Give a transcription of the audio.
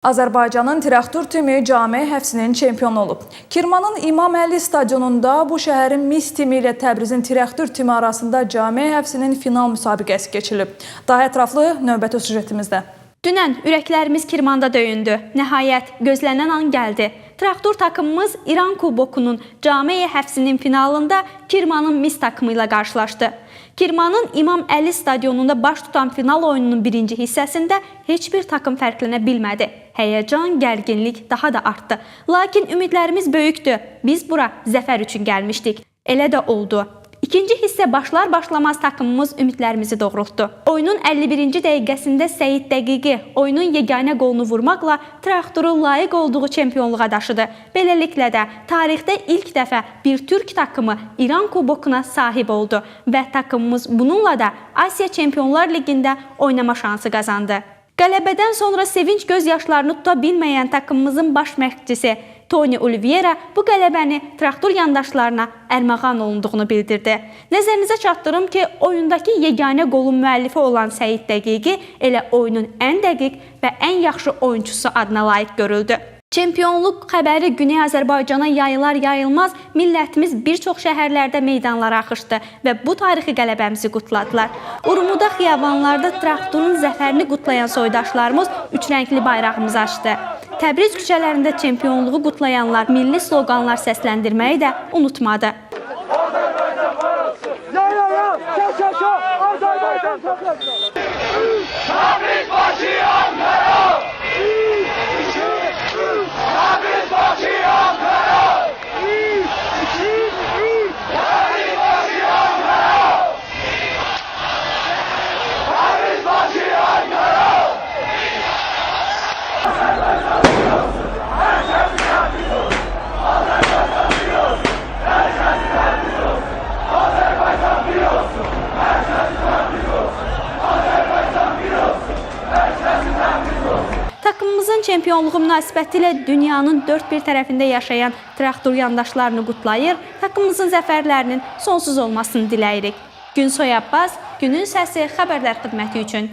Azərbaycanın traktor timi cami həfsinin çempionu olub. Kirmanın İmam Əli stadionunda bu şəhərin mis timi ilə Təbrizin traktor timi arasında cami həfsinin final müsabiqəsi keçilib. Daha ətraflı növbəti süjetimizdə. Dünən ürəklərimiz Kirmanda döyündü. Nəhayət gözlənilən an gəldi. Traktor takımımız İran Kubokunun Camiye həfsinin finalında Kirmanın Mis takımı ilə qarşılaşdı. Kirmanın İmam Əli stadionunda baş tutan final oyununun birinci hissəsində heç bir takım fərqlənə bilmədi. Həyəcan, gərginlik daha da artdı. Lakin ümidlərimiz böyükdü. Biz bura zəfər üçün gəlmişdik. Elə də oldu. İkinci hissə başlar başlamaz takımımız ümidlərimizi doğrultdu. Oyunun 51-ci dəqiqəsində Səid Dəqiqi oyunun yeganə qolunu vurmaqla traktoru layiq olduğu çempionluğa daşıdı. Beləliklə də tarixdə ilk dəfə bir türk takımı İran kubokuna sahib oldu və takımımız bununla da Asiya Çempionlar Liqində oynama şansı qazandı. Qələbədən sonra sevinç göz yaşlarını tuta bilməyən takımımızın baş məşqçisi Tony Oliveira bu qələbəni traktor yandaşlarına ərmağan olunduğunu bildirdi. Nəzərinizə çatdırım ki, oyundakı yeganə qolun müəllifi olan Səid Dəqiqi elə oyunun ən dəqiq və ən yaxşı oyunçusu adına layiq görüldü. Çempionluq xəbəri Güney Azərbaycana yayılar yayılmaz millətimiz bir çox şəhərlərdə meydanlara axışdı və bu tarixi qələbəmizi qutladılar. Urumuda xiyabanlarda traktorun zəfərini qutlayan soydaşlarımız üç rəngli bayrağımızı açdı. Təbriz küçələrində çempionluğu qutlayanlar milli sloqanlar səsləndirməyi də unutmadı. Ya ya! Şa şa şa! Takımımızın çempionluğu münasibətilə dünyanın dörd bir tərəfində yaşayan traktor yandaşlarını qutlayır, takımımızın zəfərlərinin sonsuz olmasını diləyirik. Günsoy Abbas, günün səsi xəbərlər xidməti üçün.